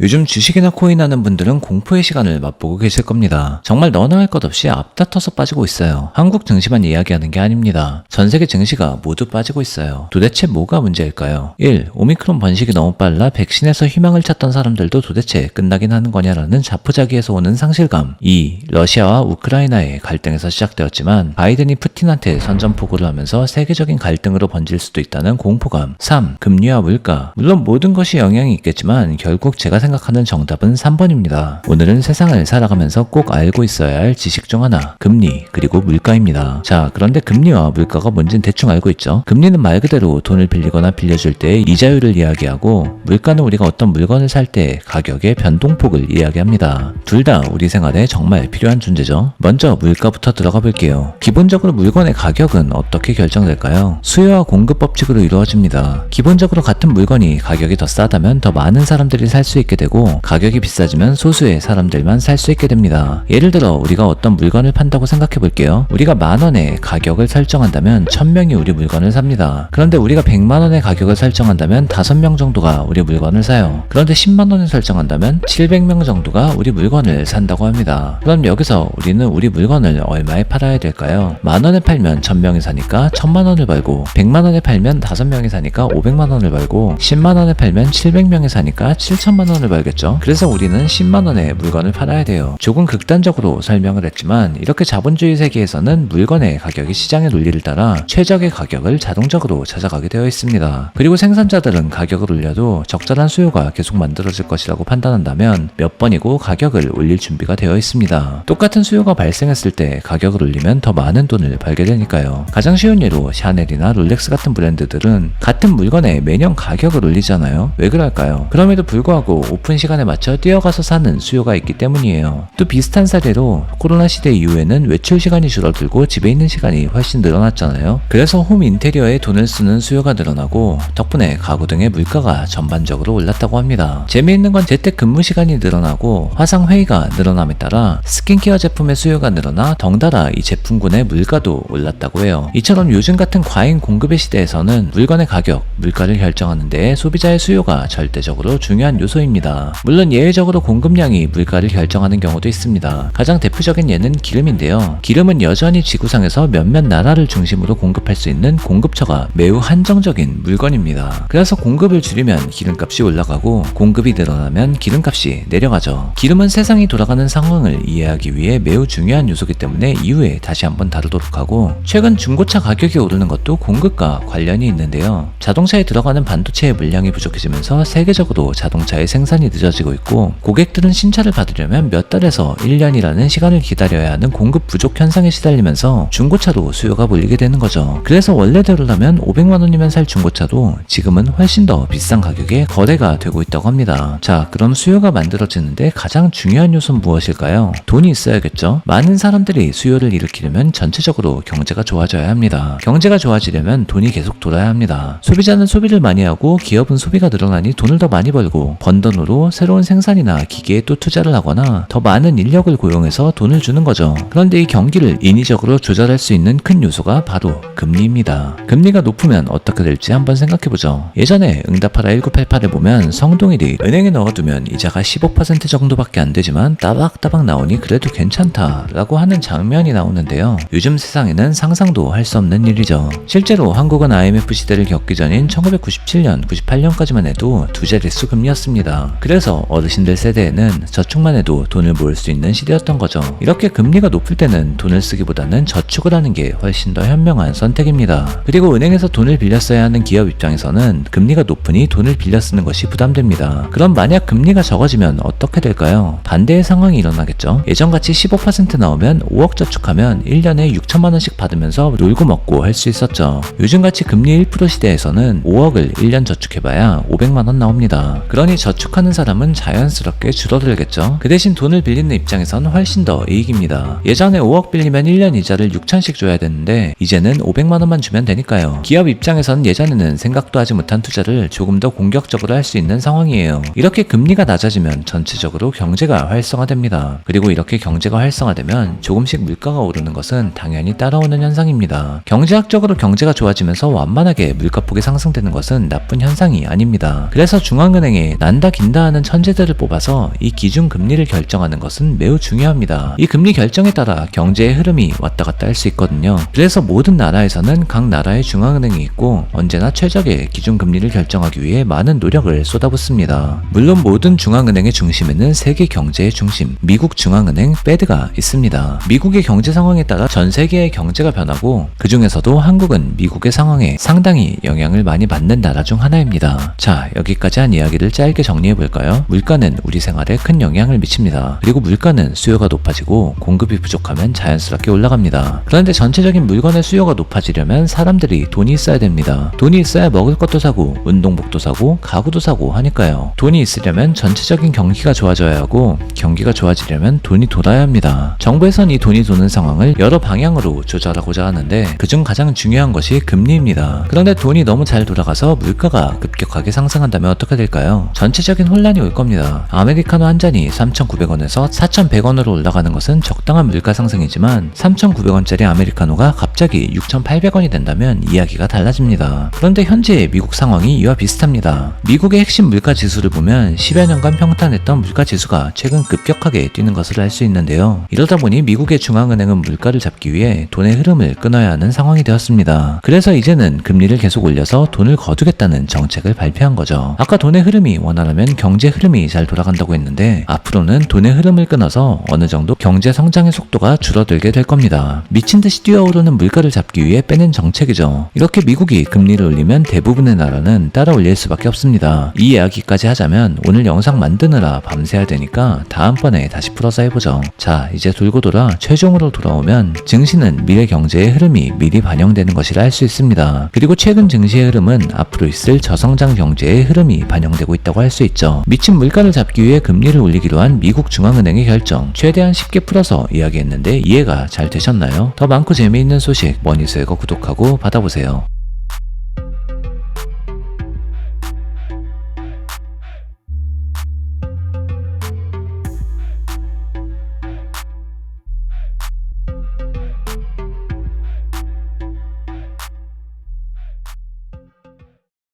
요즘 주식이나 코인 하는 분들은 공포의 시간을 맛보고 계실 겁니다. 정말 너나 할 것 없이 앞다퉈서 빠지고 있어요. 한국 증시만 이야기하는 게 아닙니다. 전 세계 증시가 모두 빠지고 있어요. 도대체 뭐가 문제일까요? 1. 오미크론 번식이 너무 빨라 백신에서 희망을 찾던 사람들도 도대체 끝나긴 하는 거냐라는 자포자기에서 오는 상실감. 2. 러시아와 우크라이나의 갈등에서 시작되었지만 바이든이 푸틴한테 선전포고를 하면서 세계적인 갈등으로 번질 수도 있다는 공포감. 3. 금리와 물가. 물론 모든 것이 영향이 있겠지만 결국 제가 생각하는 정답은 3번입니다. 오늘은 세상을 살아가면서 꼭 알고 있어야 할 지식 중 하나, 금리, 그리고 물가입니다. 자, 그런데 금리와 물가가 뭔진 대충 알고 있죠? 금리는 말 그대로 돈을 빌리거나 빌려줄 때 이자율을 이야기하고, 물가는 우리가 어떤 물건을 살 때 가격의 변동폭을 이야기합니다. 둘 다 우리 생활에 정말 필요한 존재죠. 먼저 물가부터 들어가 볼게요. 기본적으로 물건의 가격은 어떻게 결정될까요? 수요와 공급 법칙으로 이루어집니다. 기본적으로 같은 물건이 가격이 더 싸다면 더 많은 사람들이 살 수 있게 되고 가격이 비싸지면 소수의 사람들만 살 수 있게 됩니다. 예를 들어 우리가 어떤 물건을 판다고 생각해 볼게요. 우리가 만 원에 가격을 설정한다면 천 명이 우리 물건을 삽니다. 그런데 우리가 100만 원의 가격을 설정한다면 다섯 명 정도가 우리 물건을 사요. 그런데 10만 원을 설정한다면 700명 정도가 우리 물건을 산다고 합니다. 그럼 여기서 우리는 우리 물건을 얼마에 팔아야 될까요? 만 원에 팔면 천 명이 사니까 천만 원을 벌고 100만 원에 팔면 다섯 명이 사니까 500만 원을 벌고 10만 원에 팔면 700명이 사니까 7천만 원을 벌겠죠. 그래서 우리는 10만 원에 물건을 팔아야 돼요. 조금 극단적으로 설명을 했지만 이렇게 자본주의 세계에서는 물건의 가격이 시장의 논리를 따라 최적의 가격을 자동적으로 찾아가게 되어 있습니다. 그리고 생산자들은 가격을 올려도 적절한 수요가 계속 만들어질 것이라고 판단한다면 몇 번이고 가격을 올릴 준비가 되어 있습니다. 똑같은 수요가 발생했을 때 가격을 올리면 더 많은 돈을 벌게 되니까요. 가장 쉬운 예로 샤넬이나 롤렉스 같은 브랜드들은 같은 물건에 매년 가격을 올리잖아요. 왜 그럴까요? 그럼에도 불구하고 오픈 시간에 맞춰 뛰어가서 사는 수요가 있기 때문이에요. 또 비슷한 사례로 코로나 시대 이후에는 외출 시간이 줄어들고 집에 있는 시간이 훨씬 늘어났잖아요. 그래서 홈 인테리어에 돈을 쓰는 수요가 늘어나고 덕분에 가구 등의 물가가 전반적으로 올랐다고 합니다. 재미있는 건 재택 근무 시간이 늘어나고 화상 회의가 늘어남에 따라 스킨케어 제품의 수요가 늘어나 덩달아 이 제품군의 물가도 올랐다고 해요. 이처럼 요즘 같은 과잉 공급의 시대에서는 물건의 가격, 물가를 결정하는 데 소비자의 수요가 절대적으로 중요한 요소입니다. 물론 예외적으로 공급량이 물가를 결정하는 경우도 있습니다. 가장 대표적인 예는 기름인데요. 기름은 여전히 지구상에서 몇몇 나라를 중심으로 공급할 수 있는 공급처가 매우 한정적인 물건입니다. 그래서 공급을 줄이면 기름값이 올라가고 공급이 늘어나면 기름값이 내려가죠. 기름은 세상이 돌아가는 상황을 이해하기 위해 매우 중요한 요소이기 때문에 이후에 다시 한번 다루도록 하고 최근 중고차 가격이 오르는 것도 공급과 관련이 있는데요. 자동차에 들어가는 반도체의 물량이 부족해지면서 세계적으로 자동차의 생산 이 늦어지고 있고 고객들은 신차를 받으려면 몇 달에서 1년이라는 시간을 기다려야 하는 공급 부족 현상에 시달리면서 중고차로 수요가 몰리게 되는 거죠. 그래서 원래대로라면 500만 원이면 살 중고차도 지금은 훨씬 더 비싼 가격에 거래가 되고 있다고 합니다. 자, 그럼 수요가 만들어지는데 가장 중요한 요소는 무엇일까요? 돈이 있어야겠죠. 많은 사람들이 수요를 일으키려면 전체적으로 경제가 좋아져야 합니다. 경제가 좋아지려면 돈이 계속 돌아야 합니다. 소비자는 소비를 많이 하고 기업은 소비가 늘어나니 돈을 더 많이 벌고 번 돈 으로 새로운 생산이나 기계에 또 투자를 하거나 더 많은 인력을 고용해서 돈을 주는 거죠. 그런데 이 경기를 인위적으로 조절할 수 있는 큰 요소가 바로 금리입니다. 금리가 높으면 어떻게 될지 한번 생각해보죠. 예전에 응답하라 1988에 보면 성동일이 은행에 넣어두면 이자가 15% 정도밖에 안 되지만 따박따박 나오니 그래도 괜찮다 라고 하는 장면이 나오는데요. 요즘 세상에는 상상도 할 수 없는 일이죠. 실제로 한국은 IMF 시대를 겪기 전인 1997년, 98년까지만 해도 두 자릿수 금리였습니다. 그래서 어르신들 세대에는 저축만 해도 돈을 모을 수 있는 시대였던 거죠. 이렇게 금리가 높을 때는 돈을 쓰기보다는 저축을 하는 게 훨씬 더 현명한 선택입니다. 그리고 은행에서 돈을 빌렸어야 하는 기업 입장에서는 금리가 높으니 돈을 빌려 쓰는 것이 부담됩니다. 그럼 만약 금리가 적어지면 어떻게 될까요? 반대의 상황이 일어나겠죠. 예전같이 15% 나오면 5억 저축하면 1년에 6천만 원씩 받으면서 놀고 먹고 할 수 있었죠. 요즘같이 금리 1% 시대에서는 5억을 1년 저축해봐야 500만 원 나옵니다. 그러니 저축 하는 사람은 자연스럽게 줄어들겠죠. 그 대신 돈을 빌리는 입장에선 훨씬 더 이익입니다. 예전에 5억 빌리면 1년 이자를 6천씩 줘야 되는데 이제는 500만 원만 주면 되니까요. 기업 입장에선 예전에는 생각도 하지 못한 투자를 조금 더 공격적으로 할 수 있는 상황이에요. 이렇게 금리가 낮아지면 전체적으로 경제가 활성화됩니다. 그리고 이렇게 경제가 활성화되면 조금씩 물가가 오르는 것은 당연히 따라오는 현상입니다. 경제학적으로 경제가 좋아지면서 완만하게 물가폭이 상승되는 것은 나쁜 현상이 아닙니다. 그래서 중앙은행에 난다 긴다 된다 하는 천재들을 뽑아서 이 기준 금리를 결정하는 것은 매우 중요합니다. 이 금리 결정에 따라 경제의 흐름이 왔다 갔다 할 수 있거든요. 그래서 모든 나라에서는 각 나라의 중앙은행이 있고 언제나 최적의 기준 금리를 결정하기 위해 많은 노력을 쏟아붓습니다. 물론 모든 중앙은행의 중심에는 세계 경제의 중심, 미국 중앙은행 페드가 있습니다. 미국의 경제 상황에 따라 전 세계의 경제가 변하고 그 중에서도 한국은 미국의 상황에 상당히 영향을 많이 받는 나라 중 하나입니다. 자, 여기까지 한 이야기를 짧게 정리해 볼까요? 물가는 우리 생활에 큰 영향을 미칩니다. 그리고 물가는 수요가 높아지고 공급이 부족하면 자연스럽게 올라갑니다. 그런데 전체적인 물건의 수요가 높아지려면 사람들이 돈이 있어야 됩니다. 돈이 있어야 먹을 것도 사고 운동복도 사고 가구도 사고 하니까요. 돈이 있으려면 전체적인 경기가 좋아져야 하고 경기가 좋아지려면 돈이 돌아야 합니다. 정부에선 이 돈이 도는 상황을 여러 방향으로 조절하고자 하는데 그중 가장 중요한 것이 금리입니다. 그런데 돈이 너무 잘 돌아가서 물가가 급격하게 상승한다면 어떻게 될까요? 전체적인 혼란이 올 겁니다. 아메리카노 한 잔이 3,900원에서 4,100원으로 올라가는 것은 적당한 물가 상승이지만 3,900원짜리 아메리카노가 갑자기 6,800원이 된다면 이야기가 달라집니다. 그런데 현재 미국 상황이 이와 비슷합니다. 미국의 핵심 물가 지수를 보면 10여 년간 평탄했던 물가 지수가 최근 급격하게 뛰는 것을 알 수 있는데요. 이러다 보니 미국의 중앙은행은 물가를 잡기 위해 돈의 흐름을 끊어야 하는 상황이 되었습니다. 그래서 이제는 금리를 계속 올려서 돈을 거두겠다는 정책을 발표한 거죠. 아까 돈의 흐름이 원활하면 경제 흐름이 잘 돌아간다고 했는데 앞으로는 돈의 흐름을 끊어서 어느 정도 경제 성장의 속도가 줄어들게 될 겁니다. 미친 듯이 뛰어오르는 물가를 잡기 위해 빼는 정책이죠. 이렇게 미국이 금리를 올리면 대부분의 나라는 따라 올릴 수밖에 없습니다. 이 이야기까지 하자면 오늘 영상 만드느라 밤새야 되니까 다음번에 다시 풀어서 해보죠. 자, 이제 돌고 돌아 최종으로 돌아오면 증시는 미래 경제의 흐름이 미리 반영되는 것이라 할 수 있습니다. 그리고 최근 증시의 흐름은 앞으로 있을 저성장 경제의 흐름이 반영되고 있다고 할 수 있죠. 미친 물가를 잡기 위해 금리를 올리기로 한 미국 중앙은행의 결정 최대한 쉽게 풀어서 이야기했는데 이해가 잘 되셨나요? 더 많고 재미있는 소식 머니스웨거 구독하고 받아보세요.